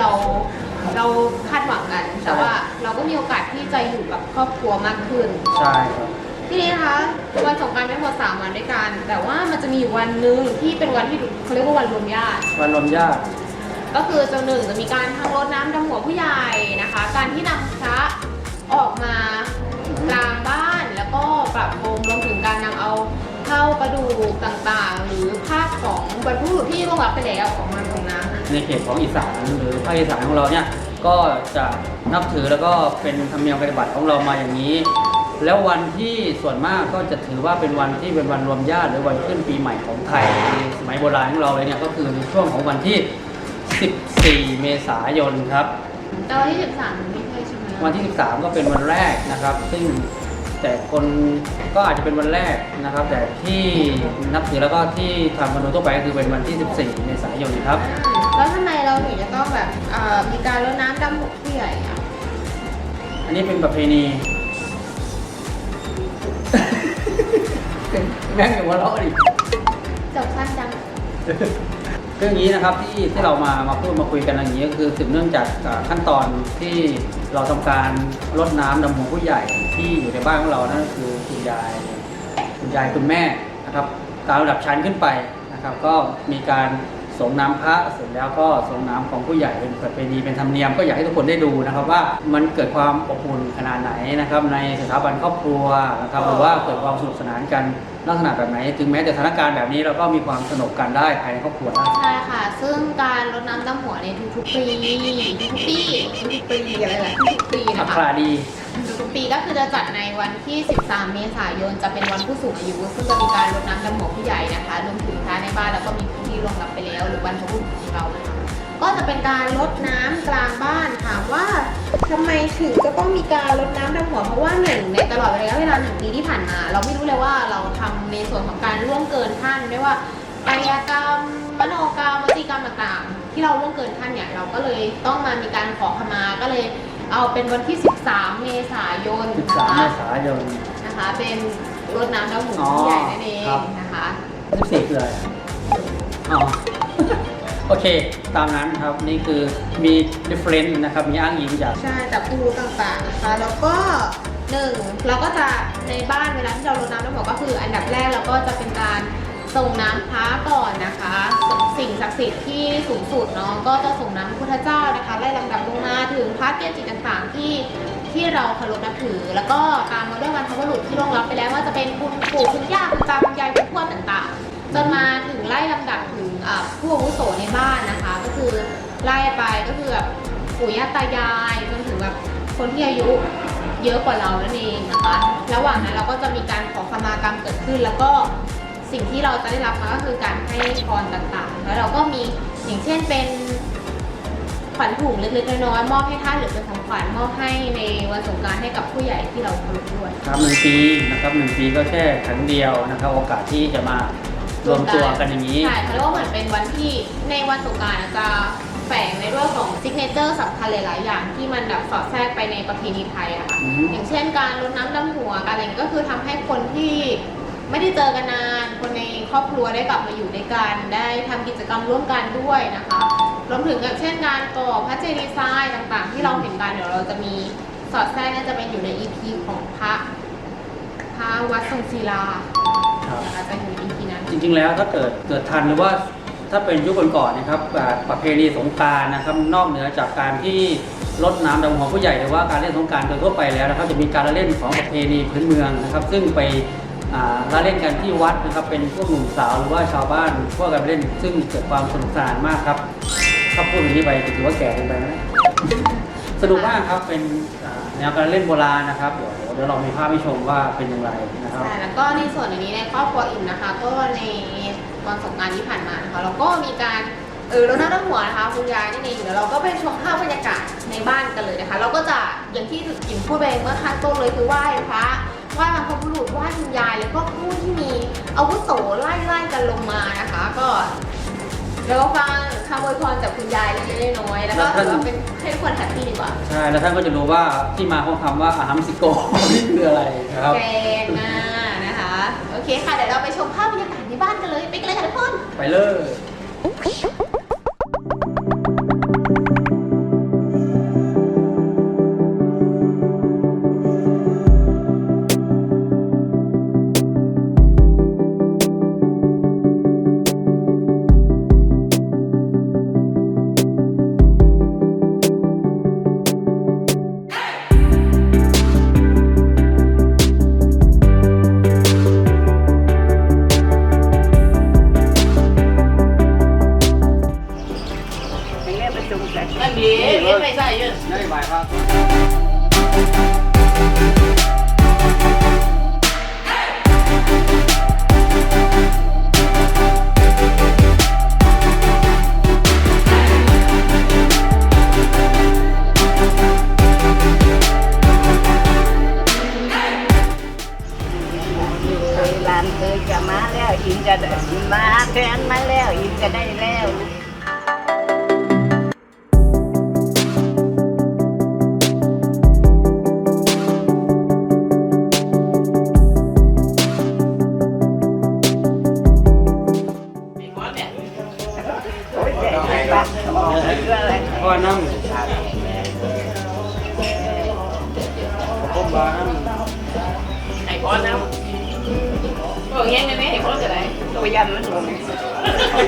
เราเราคาดหวังกัน แต่ว่าเราก็มีโอกาสที่จะอยู่กับครอบครัวมากขึ้น ใช่ครับทีนี้นะคะวันสงกรารไม่พอสามวันด้วยกัน แต่ว่ามันจะมีอยู่วันหนึ่งที่เป็นวันที่เขาเรียกว่าวันรวมญาติ วันรวมญาติก็คือจะหนึ่งจะมีการทั้งรดน้ำดำหัวผู้ใหญ่นะคะ การที่นำพระออกมากลางบ้านแล้วก็ปรับพรมรวมถึงการนำเอา เท่ากระดูกต่างๆ หรือภาพของบรรพบุรุษที่ล่วงลับไปแล้วออกมาตรงน้ำ ในเขตของอีสานหรือภาคอีสานของเราเนี่ยก็จะนับถือแล้วก็เป็นธรรมเนียมปฏิบัติของเรามาอย่างนี้ แล้ววันที่ส่วนมากก็จะถือว่าเป็นวันที่เป็นวันรวมญาติหรือวันขึ้นปีใหม่ของไทยในสมัยโบราณของเราเลยเนี่ยก็คือในช่วงของวันที่ 14 เมษายนครับแต่วันที่13มันไม่ใช่ใช่ไหมวันที่ 13 ก็เป็นวันแรกนะครับ ซึ่ง แต่คนก็อาจจะเป็นวันแรกนะครับ แต่ที่นับถือแล้วก็ที่ทำกันโดยทั่วไปก็คือเป็นวันที่ 14 เมษายนครับ แล้วทำไมเราถึงจะต้องแบบเอ่อมีการรดน้ำดำหัวผู้ใหญ่อะอันนี้เป็นประเพณีแม่งอย่าหัวเราะดิ จบสั้นจัง เรื่องนี้นะครับที่ที่เรามามาพูดมาคุยกันอย่างนี้ก็คือสืบเนื่องจากอ่าขั้นตอนที่เราทำการรดน้ำดำหัวผู้ใหญ่ ที่อยู่ในบ้านของเรานั่นก็คือคุณยายคุณยายคุณแม่นะครับตามระดับชั้นขึ้นไปนะครับ ก็มีการส่งน้ำพระเสร็จแล้วก็ส่งน้ำของผู้ใหญ่เป็นประเพณีเป็นธรรมเนียมก็อยากให้ทุกคนได้ดูนะครับว่ามันเกิดความอบอุ่นขนาดไหนนะครับในสถาบันครอบครัวนะครับหรือว่าเกิดความสนุกสนานกันลักษณะแบบไหน ถึงแม้แต่สถานการณ์แบบนี้เราก็มีความสนุกกันได้ภายในครอบครัวได้ใช่ค่ะ ซึ่งการรดน้ำดำหัวในทุกๆปีทุกๆปีทุกๆปีอะไรล่ะทุกๆปีอันะคคะราดีทุกๆ ปีก็คือจะจัดในวันที่ 13 เมษายน จะเป็นวันผู้สูงอายุ ซึ่งจะมีการรดน้ำดำหัวผู้ใหญ่นะคะรวมถึงพระในบ้านแล้วก็มีผู้ที่ลงลับไปแล้ว หรือวันพบุรุษของเรานะคะก็จะเป็นการรดน้ำกลางบ้านถามว่าทำไมถึงจะต้องมีการรดน้ำดำหัวเพราะว่าหนึ่งในตลอดระยะเวลาหนึ่งปีที่ผ่านมา เราไม่รู้เลยว่าเราทำในส่วนของการล่วงเกินท่านไม่ว่ากายกรรมมโนกรรมวจีกรรมต่างๆ ที่เราล่วงเกินท่านเนี่ยเราก็เลยต้องมามีการขอขมาก็เลย เอาเป็นวันที่ 13 เมษายนนะ13คะเมษายน นะคะ เป็นรดน้ำดำหัวอ๋อผู้ใหญ่นั่นเองครับ นะคะ14คืออะไรอะอ๋อ โอเค ตามนั้นครับ นี่คือมี difference นะครับ มีอ้างอิงจาก ใช่แต่ปูต่างๆนะคะแล้วก็หนึ่งเราก็จะในบ้านเวลาที่เรารดน้ำดำหัวก็คืออันดับแรกเราก็จะเป็นการ ส่งน้ำพระก่อนนะคะส่งสิ่งศักดิ์สิทธิ์ที่สูงสุดเนาะก็จะส่งน้ำพระพุทธเจ้านะคะไล่ลำดับลงมาถึงพระเกจิต่างๆที่ที่เราเคารพนับถือ แล้วก็ตามมาด้วยวันพระบุรุษที่ล่วงลับไปแล้วว่าจะเป็นคุณปู่คุณย่าคุณตาคุณยายคุณทวดต่างๆจนมาถึงไล่ลำดับถึงอ่าผู้อาวุโสในบ้านนะคะ ก็คือไล่ไปก็คือแบบปู่ย่าตายายจนถึงแบบคนที่อายุเยอะกว่าเรานั่นเองนะคะ ระหว่างนั้นเราก็จะมีการขอขมากรรมเกิดขึ้นแล้วก็ สิ่งที่เราจะได้รับมาก็คือการให้พรต่างๆ แล้วเราก็มีอย่างเช่นเป็นขวัญถุงเล็กๆน้อยๆมอบให้ท่านหรือเป็นของขวัญมอบให้ในวันสงกรารให้กับผู้ใหญ่ที่เราเคารพด้วยครับหนึ่งปีนะครับหนึ่งปีก็แค่ครั้งเดียวนะครับ โอกาสที่จะมารวมตัวกันอย่างนี้ ใช่เขาเรียกว่าเหมือนเป็นวันที่ในวันสงกรารจะแฝงในเรื่องของซิกเนเจอร์สำคัญหลาย ๆ อย่างที่มันแบบสอดแทรกไปในประเพณีไทยอะค่ะ อืม อย่างเช่นการรดน้ำดำหัวการอะไรอย่างเงี้ยก็คือทำให้คนที่ ไม่ได้เจอกันนาน คนในครอบครัวได้กลับมาอยู่ด้วยกัน ได้ทำกิจกรรมร่วมกันด้วยนะคะรวมถึงอย่างเช่นการก่อพระเจดีย์ทรายต่างๆ ที่เราเห็นกันเดี๋ยวเราจะมีสอดแทรกน่าจะเป็นอยู่ใน EP ของพระพระวัดทรงศิลาครับนะคะจะอยู่ใน EP นั้นจริง ๆ แล้วถ้าเกิดเกิดทันหรือว่าถ้าเป็นยุคก่อนๆนะครับอ่าประเพณีสงกรารนะครับนอกเหนือจากการที่รดน้ำดำหัวผู้ใหญ่หรือว่าการเล่นสงกรารโดยทั่วไปแล้วนะครับจะมีการละเล่นของประเพณีพื้นเมืองนะครับ ซึ่งไป อ่าละเล่นกันที่วัดนะครับเป็นพวกหนุ่มสาวหรือว่าชาวบ้านพวกกันเล่น ซึ่งเกิดความสนุกสนานมากครับถ้าพูดอย่างนี้ไปถือว่าแก่เกินไปไหมสนุกมากครับเป็นแนวการเล่นโบราณนะครับเดี๋ยวเดี๋ยวเรามีภาพให้ชมว่าเป็นอย่างไรนะครับใช่แล้วก็ในส่วนอันนี้ในครอบครัวอิ่มนะคะ ก็ในวันสงกรารที่ผ่านมานะคะเราก็มีการเออรดน้ำดำหัวนะคะคุณยายนี่เองเดี๋ยวเราก็ไปชมภาพบรรยากาศในบ้านกันเลยนะคะ เราก็จะอย่างที่อิ่มพูดไปเมื่อข้างต้นเลยคือไหว้พระ ไหว้บรรพบุรุษไหว้คุณยายแล้วก็ผู้ที่มีอาวุโสไล่ไล่กันลงมานะคะ ก็แล้วก็ฟังคำอวยพรจากคุณยายเล็กๆน้อยๆแล้วก็ถือว่าเป็นให้ทุกคนแฮปปี้ดีกว่าใช่แล้วท่านก็จะรู้ว่าที่มาของคำว่าอาหัมสิโกนี่คืออะไรนะครับแกงหน้านะคะ โอเคค่ะเดี๋ยวเราไปชมภาพบรรยากาศในบ้านกันเลยไปกันเลยค่ะทุกคน ไปเลย ไม่ใส่เยอะได้ไหมครับเคยลานเคยจะมาแล้วอินจะได้มาแทนมาแล้วอินจะได้แล้วโ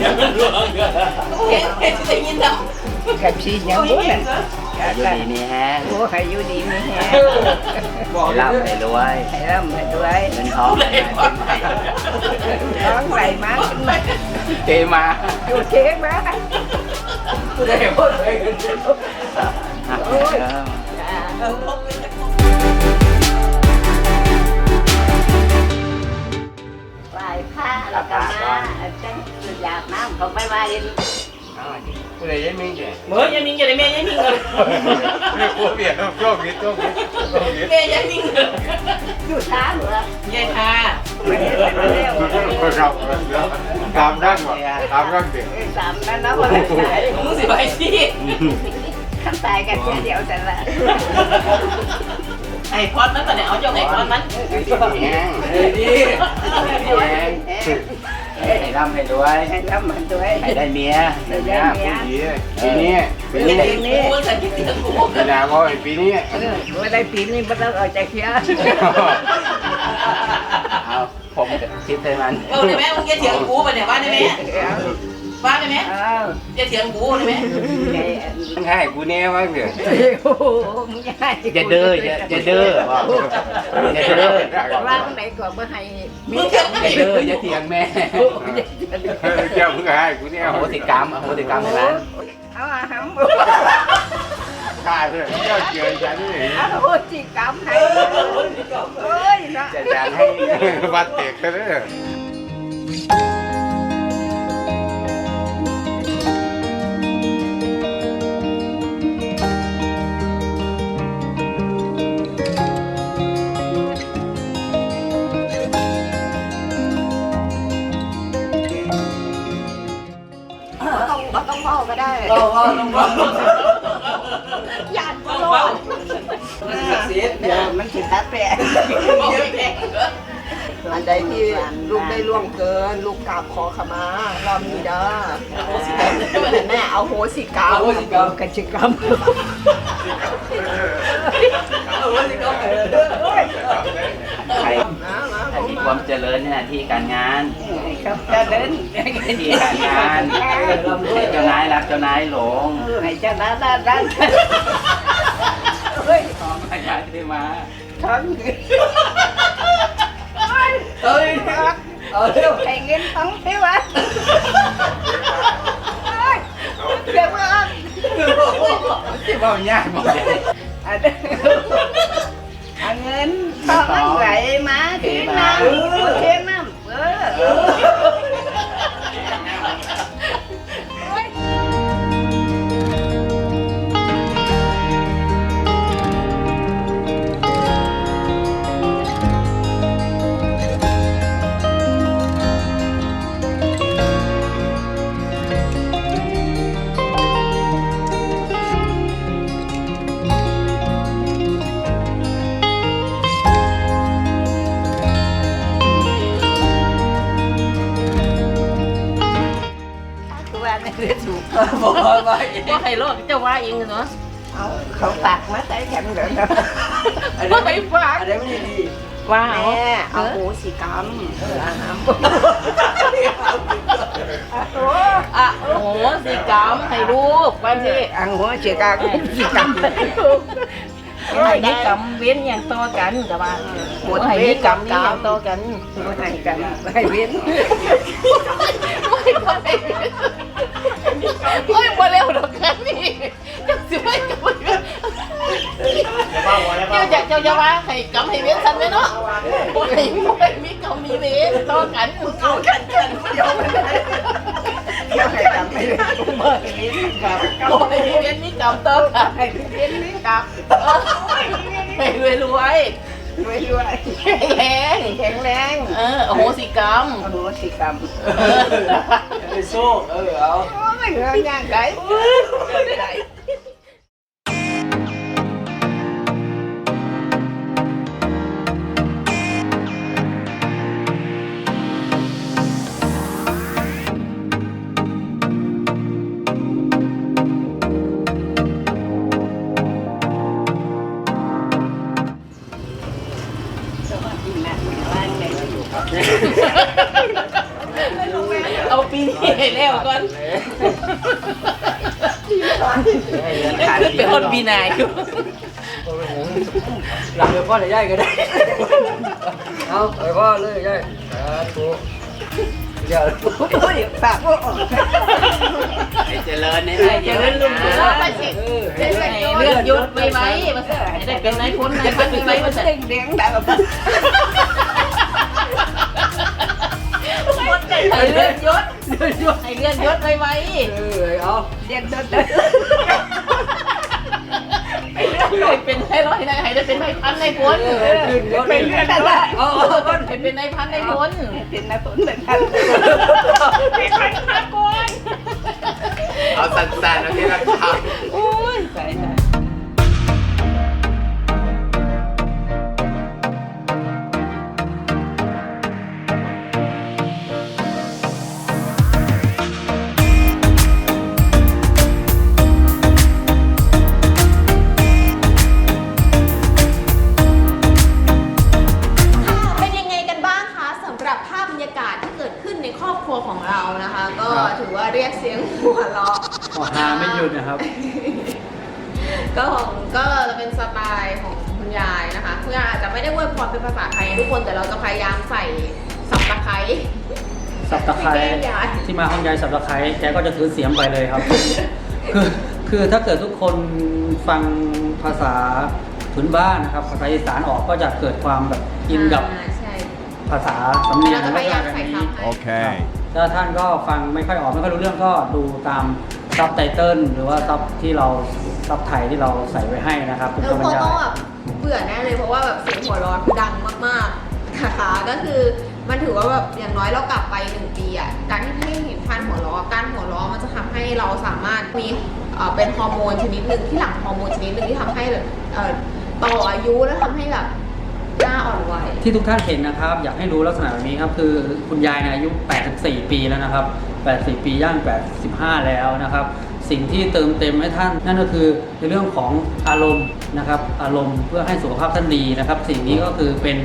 เห็นเห็นจะยินแล้วแค่ชี้ยังบุ้นอยู่ดีมีแฮงโอ้ใครอยู่ดีมีแฮงบอกร่ำให้ รวยให้ำเงินทองไหลมาท้องไหลมาขึ้นมาเทมาอยู่เทมาได้พูดยโอ้ยไหว้พระแล้วก็มาจังอยากน้ำเขาไปว่าดิน Đây giấy miếng kìa. เมื่อยังมิงจะได้แม่ยังมิงเลย Cô biển không? Cô biết, cô biết, cô biết. แม่ยังมิงเลยอยู่ช้าเหรอยายทาไม่ได้ไปเร็ว Cô không, Cảm giác mà, cảm giác kìa. สามนั้นนะคนละสายมึงสิไปสิคำตายกันแค่เดียวแต่ละไอ้พอดมันก่อนเนี่เอาจ้าไอ้พอดมันดีดี ให้ร่ำให้รวยให้ร่ำให้รวย ให้ได้เมียได้เมีย Phí nè, phí nè, phí ไอ้ nè. กูสันกิติกับกู Phí nào thôi, phí nè. ไม่ได้ปีนี้ไม่ต้องเอาใจเคี้ยเอาผมคิดให้มันเอาได้ไหมมึงจะเถียงกูไปเนี่ยว่าได้ไหม ว่าได้ไหมเอาจะเถียงกูได้ไหม Hai cô nè quá kìa. โอ้โหมึงให้อย่าเด้ออย่าอย่าเด้ออย่าเด้อว่าตรงไหนก่อนเมื่อให้มึงเถียงอย่าเด้ออย่าเถียงแม่ Chồng hai cô nè. อโหสิกรรมอโหสิกรรมให้ร้านเอาอาหาร Hai thôi, cho cười chán gì. เอาโหสิกรรมให้โอ้ยนะ Chán chán hay bắt tiệc thế đấy. ต้อ งต้องพ่อก็ได้เราว่าต้องว่าหยาดต้ก็องรอว่าดเดี๋ยวมันสิทัดแปะเดี๋ยวแกอันใดที่ลูกได้ล่วงเกิน ลูกกราบขอขมารอบนี้เด้อแม่เอาโหสิกรรมเอาสิกรรมกันจิกรรมเอาว่าสิก็ใครให้มีความเจริญในหน้าที่การงาน ครับจะเดินหน้าที่การงานให้เจ้านายรักเจ้านายหลงให้เจ้านาด้านด้านท้องขยายได้มาทั้งเฮ้ยเอาเร็วให้เงินทั้งที่วัดเดี๋ยวว่าที่ว่ายากบอกเลยอันเงินทองไหลมาที่น้ำเทน้ำเออเว่าในเรื่องถูกบอกว่าว่าใครโลกเจ้าว่าเองเนาะเอาเขาตักมาใส่แขนเดี๋ยวนะอันว่านี้ไปฝากอันนี้ไม่ดีว่าแม่เอาโหสิกรรมเอออาหารอะโอ้โหสิกรรมให้ลูกว่าสิอังหัวสิกรรมสิกรรมให้นิกรรมเว้นอย่างต่อกันแต่ว่าหมดให้นิกรรมนี่อย่างต่อกันบ่ให้กันให้เว้นไม่ไปโอ้ยมาเร็วดอกกันนี่จังสิไม่กำเจ้าอยาก เจ้าจะว่าให้กำให้เว้นฉันไหมเนาะโอ้ยโอ้ยมีกำมีเว้นต่อกันต่อกันกันเดียวไม่ได้เดี๋ยวให้กันให้เว้นโอ้ยโอ้ยมีเว้นมีกำต่อกันให้เว้นนี่กรรมให้รวยรวยรวยรวยแข็งแรงแข็งแรงเออโอ้โหสิกรรมอโหสิกรรมไอ้โซ่เออเอาโอ้ยเรื่องยากไดเอา ปีนี้ให้แล้วก่อนเป็นคนปีนายอยู่หลังเดี๋ยวพ่อจะย่ายก็ได้ เอาไปพ่อเลยย่ายสาธุเดี๋ยวโอ้ยปากบ่ออกให้เจริญให้ให้ได้เจเจริริญญรุ่งนะเรืองไปสิให้เลื่อนยุดไปไหมมาสิให้ได้เป็นนายพลนายพันไปไหมมาสิเด้งเด้งได้แบบให้เลื่อนยศ ให้เลื่อนยศไปไหมเออเอาเด้งเด้งให้เป็นให้ร้อยนายให้ได้เป็นนายพันนายพลขึ้นยศไปเลื่องอะไรเอาเออต้นเป็นนายพันนายพลเป็นนายผลเป็นพันเป็นนายพันก่อนเอาสั้นๆนะที่ละคำ ยายที่มาห้องยายสับตะไคร้แกก็จะถือเสียมไปเลยครับ คือคือถ้าเกิดทุกคนฟังภาษาพื้นบ้านนะครับภาษาอีสานออกก็จะเกิดความแบบอินกับอ่าใช่ภาษาสำเนียงเราจะพยายามใส่นี้ซับให้ Okay. ถ้าท่านก็ฟังไม่ค่อยออกไม่ค่อยรู้เรื่องก็ดูตามซับไตเติลหรือว่าซับที่เราซับไทยที่เราใส่ไว้ให้นะครับเป็นแล้วคำบรเขารยาก็ยแบบเบื่อแน่เลยเพราะว่าแบบเสียงหัวเร้อนคือดังมากๆนะคะก็คือ มันถือว่าแบบอย่างน้อยเรากลับไปหนึ่งปีอะการที่ให้เห็นท่านหัวเราะการหัวเราะมันจะทำให้เราสามารถมีเอ่อเป็นฮอร์โมนชนิดหนึ่งที่หลังฮอร์โมนชนิดหนึ่งที่ทำให้แบบเอ่อต่ออายุแล้วทำให้แบบหน้าอ่อนวัยที่ทุกท่านเห็นนะครับ อยากให้รู้ลักษณะแบบนี้ครับคือคุณยายเนยอายุ 84 ปีแล้วนะครับ 84 ปีย่าง 85 แล้วนะครับ สิ่งที่เติมเต็มให้ท่าน นั่นก็คือในเรื่องของอารมณ์นะครับอารมณ์เพื่อให้สุขภาพท่านดีนะครับ สิ่งนี้ก็คือเป็น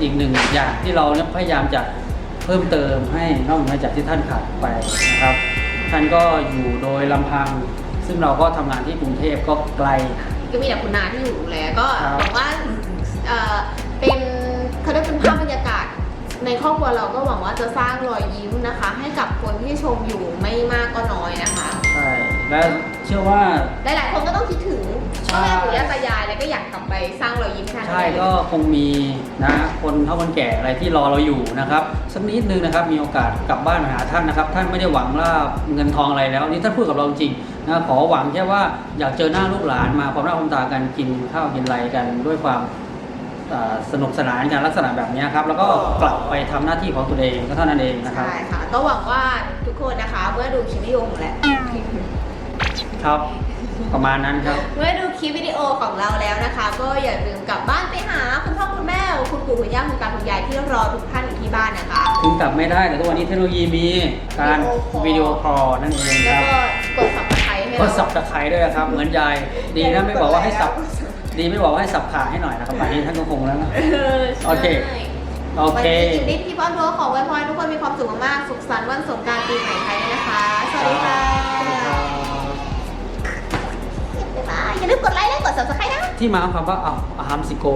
อีกหนึ่งอย่างที่เราเนี่ยพยายามจะเพิ่มเติมให้นอกเหนือจากที่ท่านขาดไปนะครับ ท่านก็อยู่โดยลำพัง ซึ่งเราก็ทำงานที่กรุงเทพก็ไกล ก็มีแต่คุณนาที่อยู่ดูแลก็ครับหวังว่าเอ่อเป็นเขาเรียกเป็นภาพบรรยากาศในครอบครัวเราก็หวังว่าจะสร้างรอยยิ้มนะคะ ให้กับคนที่ชมอยู่ไม่มากก็น้อยนะคะ ใช่ และเชื่อว่า หลายๆคนก็ต้องคิดถึงใช่พ่อแม่ปู่ย่าตายายแล้วก็อยากกลับไปสร้างรอยยิ้มให้ท่านใช่ก็คงมีนะคนเฒ่าคนแก่อะไรที่รอเราอยู่นะครับสักนิดนึงนะครับมีโอกาสกลับบ้านมาหาท่านนะครับ ท่านไม่ได้หวังลาบเงินทองอะไรแล้วนี่ท่านพูดกับเราจริงนะขอหวังแค่ว่าอยากเจอหน้าลูกหลานมาพร้อมหน้าพร้อมตากันกินข้าวกินอะไรกันด้วยความอ่าสนุกสนานกันลักษณะแบบนี้ครับแล้วก็กลับไปทำหน้าที่ของตัวเองก็เท่านั้นเองนะครับ ใช่ค่ะ ก็หวังว่าทุกคนนะคะ เมื่อดูคลิปวิดีโอของแหละ ครับ ประมาณนั้นครับ เมื่อดูคลิปวิดีโอของเราแล้วนะคะ ก็อย่าลืมกลับบ้านไปหาคุณพ่อคุณแม่คุณปู่คุณย่าคุณตาคุณยายที่รอทุกท่านอยู่ที่บ้านนะคะถึงกลับไม่ได้แต่ทุกวันนี้เทคโนโลยีมีการวิดีโอคอลนั่นเองคแล้รัวบก็กดสับตะไคร้ให้ก็เราสับตะไคร้ด้วยครับ เหมือนยาย ดีนะไม่บอกว่าให้สับ ดีไม่บอกว่าให้สับขาให้หน่อยนะครับป่านนี้ท่านก็คงแล้วนะ เออใช่โอเค โอวันเค นี้อินดี้พี่ป้อนทัวร์ขอไว้พรให้ทุกคนมีความสุขมากๆสุขสันต์วันสงกรานต์ปีใหม่ไทยนะคะ สวัสดีค่ะบ๊ายบาย อย่าลืมกดไลค์และกด subscribe นะ ที่มาของคำว่าอ้าวอาหามสิโก